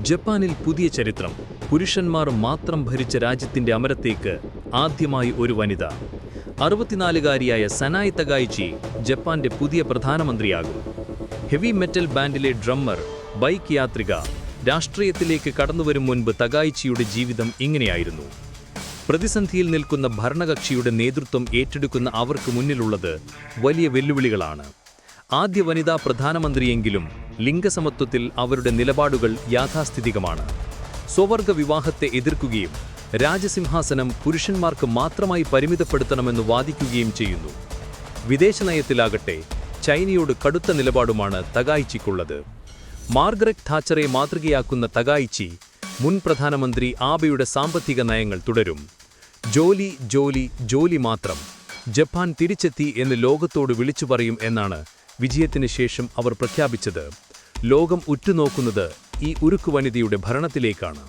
ജപ്പാനിൽ പുതിയ ചരിത്രം. പുരുഷന്മാർ മാത്രം ഭരിച്ച രാജ്യത്തിന്റെ അമരത്തേക്ക് ആദ്യമായി ഒരു വനിത. അറുപത്തിനാലുകാരിയായ സനായ് തകായിച്ചി ജപ്പാന്റെ പുതിയ പ്രധാനമന്ത്രിയാകും. ഹെവി മെറ്റൽ ബാൻഡിലെ ഡ്രമ്മർ ബൈക്ക് യാത്രിക രാഷ്ട്രീയത്തിലേക്ക് കടന്നുവരും മുൻപ് തകായിച്ചിയുടെ ജീവിതം ഇങ്ങനെയായിരുന്നു. പ്രതിസന്ധിയിൽ നിൽക്കുന്ന ഭരണകക്ഷിയുടെ നേതൃത്വം ഏറ്റെടുക്കുന്ന അവർക്ക് മുന്നിലുള്ളത് വലിയ വെല്ലുവിളികളാണ്. ആദ്യ വനിതാ പ്രധാനമന്ത്രിയെങ്കിലും ലിംഗസമത്വത്തിൽ അവരുടെ നിലപാടുകൾ യാഥാസ്ഥിതികമാണ്. സ്വവർഗ വിവാഹത്തെ എതിർക്കുകയും രാജസിംഹാസനം പുരുഷന്മാർക്ക് മാത്രമായി പരിമിതപ്പെടുത്തണമെന്ന് വാദിക്കുകയും ചെയ്യുന്നു. വിദേശനയത്തിലാകട്ടെ ചൈനയോട് കടുത്ത നിലപാടുമാണ് തകായിച്ചിക്കുള്ളത്. മാർഗരറ്റ് താച്ചറെ മാതൃകയാക്കുന്ന തകായിച്ചി മുൻ പ്രധാനമന്ത്രി ആബയുടെ സാമ്പത്തിക നയങ്ങൾ തുടരും. ജോലി ജോലി ജോലി മാത്രം. ജപ്പാൻ തിരിച്ചെത്തി എന്ന് ലോകത്തോട് വിളിച്ചു പറയും എന്നാണ് വിജയത്തിന് ശേഷം അവർ പ്രഖ്യാപിച്ചത്. ലോകം ഉറ്റുനോക്കുന്നത് ഈ ഉരുക്കു വനിതയുടെ ഭരണത്തിലേക്കാണ്.